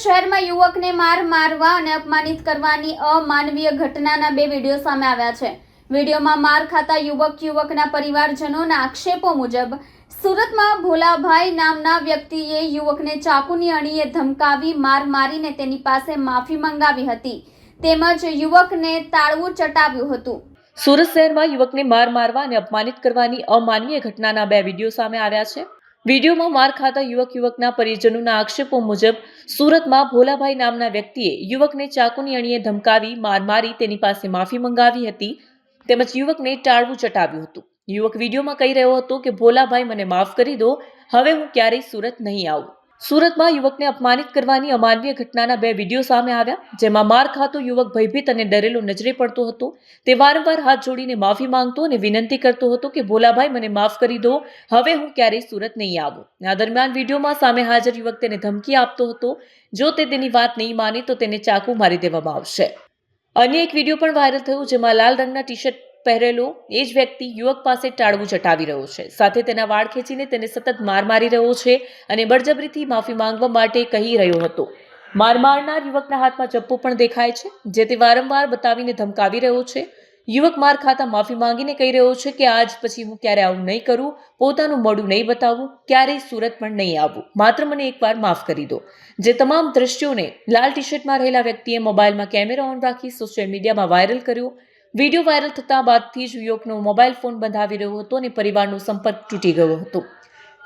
શહેરમાં યુવકને માર મારવા અને અપમાનિત કરવાની અમાનવીય ઘટનાના બે વીડિયો સામે આવ્યા છે. વિડીયોમાં માર ખાતા યુવક યુવકના પરિવારજનોના આક્ષેપો મુજબ સુરતમાં ભોલાભાઈ નામના વ્યક્તિએ યુવકને ચાકુની અણીએ ધમકાવી, માર મારીને તેની પાસે માફી મંગાવી હતી. તેમજ યુવકને તાળવું ચટાવ્યું હતું. સુરત શહેરમાં યુવકને માર મારવા અને અપમાનિત કરવાની અમાનવીય ઘટનાના બે વીડિયો સામે આવ્યા છે. વિડીયોમાં માર ખાતા યુવક યુવકના પરિજનોના આક્ષેપો મુજબ સુરતમાં ભોલાભાઈ નામના વ્યક્તિએ યુવકને ચાકુની અણીએ ધમકાવી, માર મારી, તેની પાસે માફી મંગાવી હતી તેમજ યુવકને ટાળવું ચટાવ્યું હતું. યુવક વિડીયોમાં કહી રહ્યો હતો કે, ભોલાભાઈ, મને માફ કરી દો. હવે હું ક્યારેય સુરત નહીં આવું. સુરતમાં યુવકને અપમાનિત કરવાની અમાનવીય ઘટનાના બે વીડિયો સામે આવ્યા, જેમાં માર ખાતો યુવક ભયભીત અને ડરેલો નજરે પડતો હતો. તે વારંવાર હાથ જોડીને માફી માંગતો અને વિનંતી કરતો હતો કે, ભોલાભાઈ, મને માફ કરી દો. હવે હું ક્યારેય સુરત નહીં આવું. આ દરમિયાન વિડીયોમાં સામે હાજર યુવક તેને ધમકી આપતો હતો. જો તે તેની વાત નહીં માને, તો તેને ચાકુ મારી દેવામાં આવશે. અન્ય એક વીડિયો પણ વાયરલ થયો, જેમાં લાલ રંગના ટી શર્ટ પહેરેલો, એ જ વ્યક્તિ યુવક પાસે ટાળવું ચટાવી રહ્યો છે. સાથે તેના વાળ ખેંચીને તેને સતત માર મારી રહ્યો છે અને બળજબરીથી માફી માંગવા માટે કહી રહ્યો હતો. માર મારનાર યુવકના હાથમાં ચપ્પુ પણ દેખાય છે, જે તે વારંવાર બતાવીને ધમકાવી રહ્યો છે. યુવક માર ખાતા માફી માંગીને કહી રહ્યો છે કે આજ પછી હું ક્યારે આવું નહીં કરું, પોતાનું મોઢું નહીં બતાવું, ક્યારેય સુરત પણ નહીં આવું. માત્ર મને એકવાર માફ કરી દો. જે તમામ દ્રશ્યોને લાલ ટી શર્ટમાં રહેલા વ્યક્તિએ મોબાઈલમાં કેમેરા ઓન રાખી સોશિયલ મીડિયામાં વાયરલ કર્યો. વીડિયો વાયરલ થતા બાદથી જ યુવકનો મોબાઈલ ફોન બંધાવી રહ્યો હતો અને પરિવારનો સંપર્ક તૂટી ગયો હતો.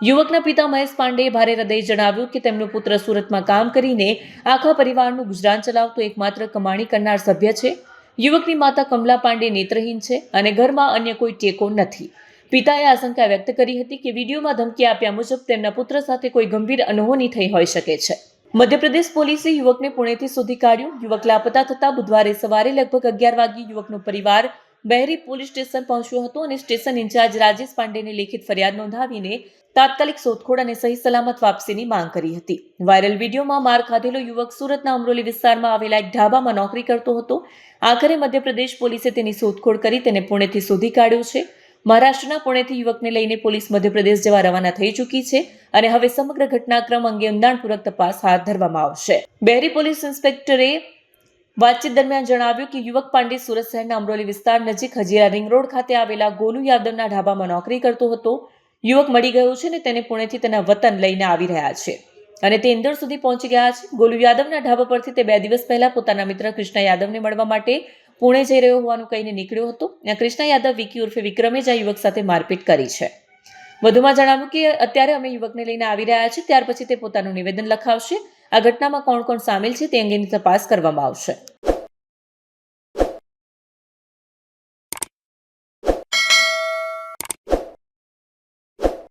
યુવકના પિતા મહેશ પાંડેએ ભારે હૃદય જણાવ્યું કે તેમનો પુત્ર સુરતમાં કામ કરીને આખા પરિવારનું ગુજરાન ચલાવતો એકમાત્ર કમાણી કરનાર સભ્ય છે. યુવકની માતા કમલા પાંડે નેત્રહીન છે અને ઘરમાં અન્ય કોઈ ટેકો નથી. પિતાએ આશંકા વ્યક્ત કરી હતી કે વિડીયોમાં ધમકી આપ્યા મુજબ તેમના પુત્ર સાથે કોઈ ગંભીર અનહોની થઈ હોઈ શકે છે. મધ્યપ્રદેશ પોલીસે યુવકને પુણેથી શોધી કાઢ્યું. યુવક લાપતા થતા બુધવારે સવારે લગભગ અગિયાર વાગ્યે યુવકનો પરિવાર બહેરી પોલીસ સ્ટેશન પહોંચ્યો હતો અને સ્ટેશન ઇન્ચાર્જ રાજેશ પાંડેને લેખિત ફરિયાદ નોંધાવીને તાત્કાલિક શોધખોળ અને સહી સલામત વાપસીની માંગ કરી હતી. વાયરલ વિડીયોમાં માર ખાધેલો યુવક સુરતના અમરોલી વિસ્તારમાં આવેલા એક ઢાબામાં નોકરી કરતો હતો. આખરે મધ્યપ્રદેશ પોલીસે તેની શોધખોળ કરી તેને પુણેથી શોધી કાઢ્યો છે. મહારાષ્ટ્રના પુણેથી યુવકને લઈને પોલીસ મધ્યપ્રદેશ જવા રવાના થઈ ચૂકી છે અને હવે સમગ્ર ઘટનાક્રમ અંગે ઊંડાણપૂર્વક તપાસ હાથ ધરવામાં આવશે. બહેરી પોલીસ ઇન્સ્પેક્ટરે વાતચીત દરમિયાન જણાવ્યું કે યુવક પાંડે સુરત શહેરના અમરોલી વિસ્તાર નજીક હજીરા રિંગ રોડ ખાતે આવેલા ગોલુ યાદવના ઢાબામાં નોકરી કરતો હતો. યુવક મળી ગયો છે અને તેને પુણેથી તેના વતન લઈને આવી રહ્યા છે અને તે ઇન્દોર સુધી પહોંચી ગયા છે. ગોલુ યાદવના ઢાબા પરથી તે બે દિવસ પહેલા પોતાના મિત્ર કૃષ્ણ યાદવને મળવા માટે પુણે જઈ રહ્યો હોવાનું કહીને નીકળ્યો હતો ત્યાં કૃષ્ણ યાદવ વિકી ઉર્ફે વિક્રમે જ આ યુવક સાથે મારપીટ કરી છે. વધુમાં જણાવ્યું કે અત્યારે અમે યુવકને લઈને આવી રહ્યા છીએ, ત્યાર પછી તે પોતાનું નિવેદન લખાવશે. આ ઘટનામાં કોણ કોણ સામેલ છે તે અંગેની તપાસ કરવામાં આવશે.